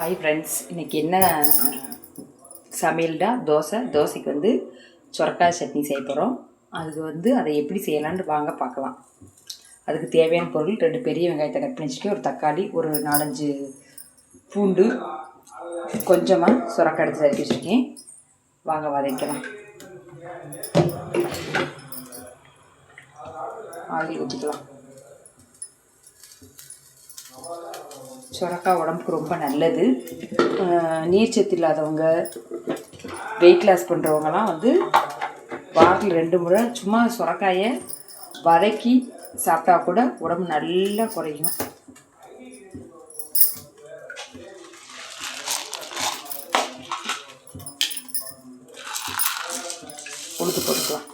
Hi friends இன்றைக்கி என்ன சமையல்டா? தோசை. தோசைக்கு வந்து சொரக்காய் சட்னி செய்ய போகிறோம் அதுக்கு வந்து அதை எப்படி செய்யலான்னு வாங்க பார்க்கலாம். அதுக்கு தேவையான பொருள் ரெண்டு பெரிய வெங்காயத்தை கட் பண்ணிச்சுட்டு ஒரு தக்காளி ஒரு நாலஞ்சு பூண்டு கொஞ்சமாக சுரக்காய் எடுத்து சேர்த்து வச்சுருக்கேன். வாங்க வதக்கலாம் ஆயில் ஊற்றிக்கலாம் சுரக்காய் உடம்புக்கு ரொம்ப நல்லது. நீர்ச்சத்து இல்லாதவங்க வெயிட் லாஸ் பண்ணுறவங்கலாம் வந்து வாரத்தில் ரெண்டு முறை சும்மா சுரக்காயை வதக்கி சாப்பிட்டா கூட உடம்பு நல்லா குறையும். உளுத்து போட்டுக்கலாம்.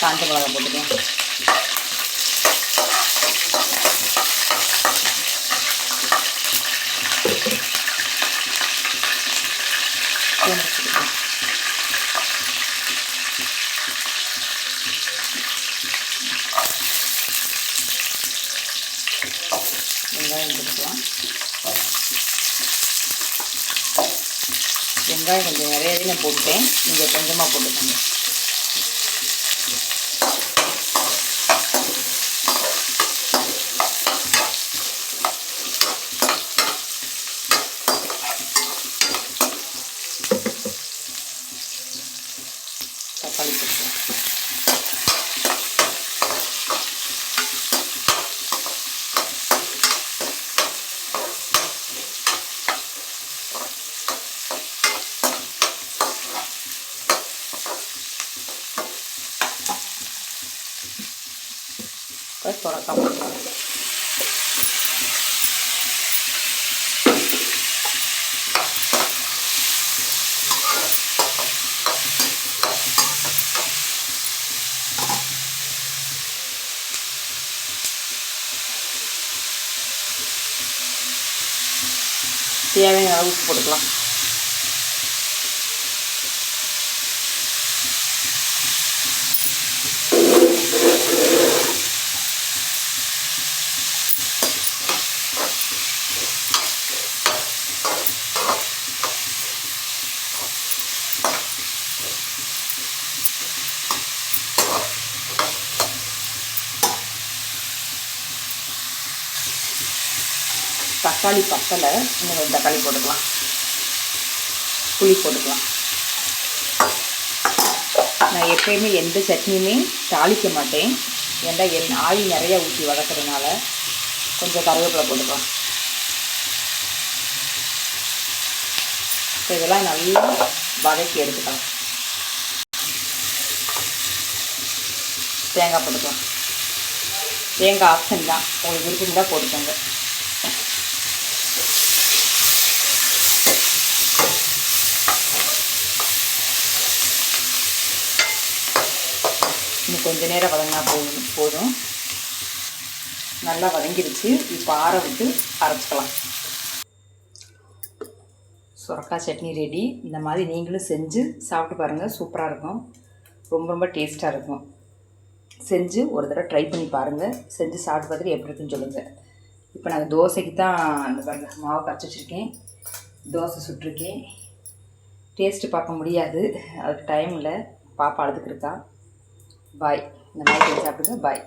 காஞ்ச மிளகா போட்டுக்கலாம் பூண்டு போட்டுக்கலாம். வெங்காயம் போட்டுக்கலாம் வெங்காயம் கொஞ்சம் நிறையவே நான் போட்டேன் நீங்கள் கொஞ்சமாக போட்டுக்கோங்க தக்காளி போட்டுக்கலாம் இப்போ சுரக்காய் போட்டுக்கலாம் தேவையான அளவு உப்பு போட்டுக்கலாம் தக்காளி பத்தலை. இன்னும் கொஞ்சம் தக்காளி போட்டுக்கலாம். புளி போட்டுக்கலாம். நான் எப்பயுமே எந்த சட்னியுமே தாளிக்க மாட்டேன். ஏன்டா என் ஆயில் நிறையா ஊற்றி வதக்கிறதுனால கொஞ்சம் கருவேப்பிலை போட்டுக்கலாம். இப்போ இதெல்லாம் நல்லா வதக்கி எடுத்துக்கலாம். தேங்காய் போட்டுக்கலாம். தேங்காய் ஆப்ஷன் தான். உங்களுக்கு விருப்பம் தான் போட்டுக்கோங்க. இன்னும் கொஞ்ச நேரம் வதங்கினா போதும் போதும். நல்லா வதங்கிடுச்சு இப்போ ஆற விட்டு அரைச்சிக்கலாம். சுரக்காய் சட்னி ரெடி இந்த மாதிரி நீங்களும் செஞ்சு சாப்பிட்டு பாருங்கள் சூப்பராக இருக்கும். ரொம்ப ரொம்ப டேஸ்ட்டாக இருக்கும். செஞ்சு ஒரு தடவை ட்ரை பண்ணி பாருங்கள் செஞ்சு சாப்பிட்டு பார்த்துட்டு எப்படி இருக்குன்னு சொல்லுங்கள் இப்போ நாங்கள் தோசைக்கு தான் அந்த பாருங்கள் மாவு கரைச்சி வச்சுருக்கேன். தோசை சுட்டிருக்கேன். டேஸ்ட்டு பார்க்க முடியாது. அதுக்கு டைம் இல்லை. பாப்பா அழுதுக்கு இருக்கா. பாய் இந்த மாதிரி செஞ்சு சாப்பிடுங்க. பாய்